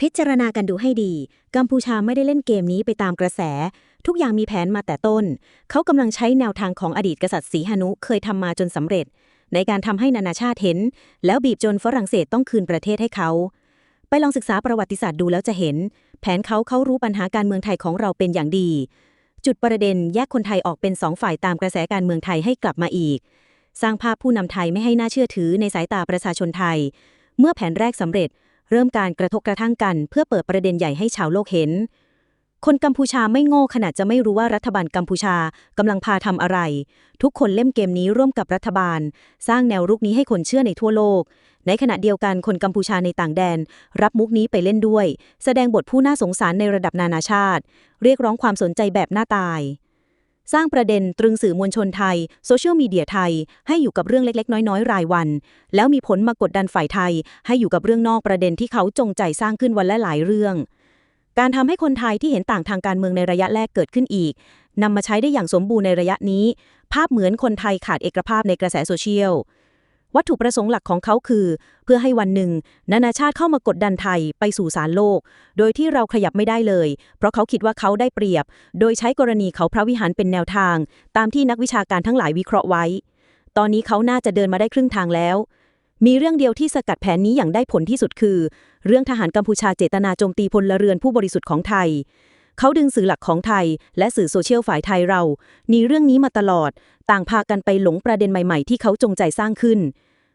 พิจารณากันดูให้ดี กัมพูชาไม่ได้เล่นเกมนี้ไปตามกระแส ทุกอย่างมีแผนมาแต่ต้น เขากำลังใช้แนวทางของอดีตกษัตริย์สีหนุเคยทำมาจนสำเร็จ ในการทำให้นานาชาติเห็น แล้วบีบจนฝรั่งเศสต้องคืนประเทศให้เขา ไปลองศึกษาประวัติศาสตร์ดูแล้วจะเห็น แผนเขาเขารู้ปัญหาการเมืองไทยของเราเป็นอย่างดี จุดประเด็นแยกคนไทยออกเป็นสองฝ่ายตามกระแสการเมืองไทยให้กลับมาอีก สร้างภาพผู้นำไทยไม่ให้น่าเชื่อถือในสายตาประชาชนไทย เมื่อแผนแรกสำเร็จ เริ่มการกระทบกระทั่งกัน เพื่อเปิดประเด็นใหญ่ให้ชาวโลกเห็น คนกัมพูชาไม่โง่ขนาดจะไม่รู้ว่ารัฐบาลกัมพูชากำลังพาทำอะไร ทุกคนเล่นเกมนี้ร่วมกับรัฐบาล สร้างแนวรุกนี้ให้คนเชื่อในทั่วโลก ในขณะเดียวกันคนกัมพูชาในต่างแดน รับมุกนี้ไปเล่นด้วย แสดงบทผู้น่าสงสารในระดับนานาชาติ เรียกร้องความสนใจแบบหน้าตาย สร้างประเด็นตรึงสื่อมวลชนไทย โซเชียลมีเดียไทย ให้อยู่กับเรื่องเล็ก ๆ น้อยๆ รายวัน แล้วมีผลมากดดันฝ่ายไทย ให้อยู่กับเรื่องนอกประเด็นที่เขาจงใจสร้างขึ้นวันละหลายเรื่อง การทำให้คนไทยที่เห็นต่างทางการเมืองในระยะแรกเกิดขึ้นอีกนำมาใช้ได้อย่างสมบูรณ์ในระยะนี้ ภาพเหมือนคนไทยขาดเอกภาพในกระแสโซเชียล วัตถุประสงค์หลักของเขาคือ เพื่อให้วันหนึ่ง นานาชาติเข้ามากดดันไทยไปสู่ศาลโลก โดยที่เราขยับไม่ได้เลย เพราะเขาคิดว่าเขาได้เปรียบ โดยใช้กรณีเขาพระวิหารเป็นแนวทาง ตามที่นักวิชาการทั้งหลายวิเคราะห์ไว้ ตอนนี้เขาน่าจะเดินมาได้ครึ่งทางแล้ว มีเรื่องเดียวที่สกัดแผนนี้อย่างได้ผลที่สุดคือ เรื่องทหารกัมพูชาเจตนาโจมตีพลเรือนผู้บริสุทธิ์ของไทย เขาดึงสื่อหลักของไทย และสื่อโซเชียลฝ่ายไทยเรานีเรื่องนี้มาตลอด ต่างพากันไปหลงประเด็นใหม่ๆ ที่เขาจงใจสร้างขึ้น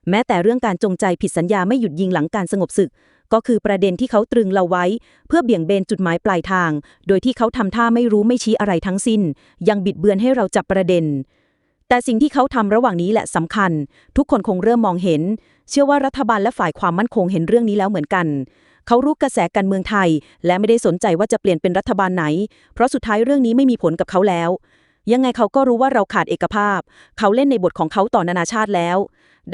แม้แต่เรื่องการจงใจผิดสัญญาไม่หยุดยิงหลังการสงบศึก ก็คือประเด็นที่เขาตรึงเราไว้ เพื่อเบี่ยงเบนจุดหมายปลายทาง โดยที่เขาทำท่าไม่รู้ไม่ชี้อะไรทั้งสิ้น ยังบิดเบือนให้เราจับประเด็นแต่สิ่งที่เขาทำระหว่างนี้แหละสำคัญ ทุกคนคงเริ่มมองเห็น เชื่อว่ารัฐบาลและฝ่ายความมั่นคงเห็นเรื่องนี้แล้วเหมือนกัน เขารู้กระแสการเมืองไทย และไม่ได้สนใจว่าจะเปลี่ยนเป็นรัฐบาลไหน เพราะสุดท้ายเรื่องนี้ไม่มีผลกับเขาแล้ว ยังไงเขาก็รู้ว่าเราขาดเอกภาพ เขาเล่นในบทของเขาต่อนานาชาติแล้ว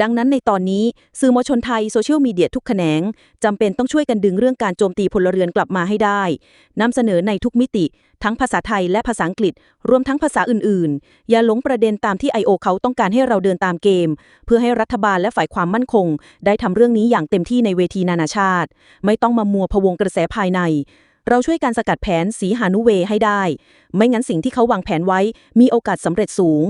ดังนั้นในตอนนี้สื่อมวลชนไทยโซเชียลมีเดียทุกแขนงจำเป็นต้องช่วยกันดึงเรื่องการโจมตีพลเรือนกลับมาให้ได้นำเสนอในทุกมิติ ทั้งภาษาไทยและภาษาอังกฤษ รวมทั้งภาษาอื่นๆ อย่าหลงประเด็นตามที่ I.O. เขาต้องการให้เราเดินตามเกม เพื่อให้รัฐบาลและฝ่ายความมั่นคง ได้ทำเรื่องนี้อย่างเต็มที่ในเวทีนานาชาติ ไม่ต้องมามัวพะวงกระแสภายใน เราช่วยการสกัดแผนสีหานุเวให้ได้ ไม่งั้นสิ่งที่เขาวางแผนไว้มีโอกาสสำเร็จสูง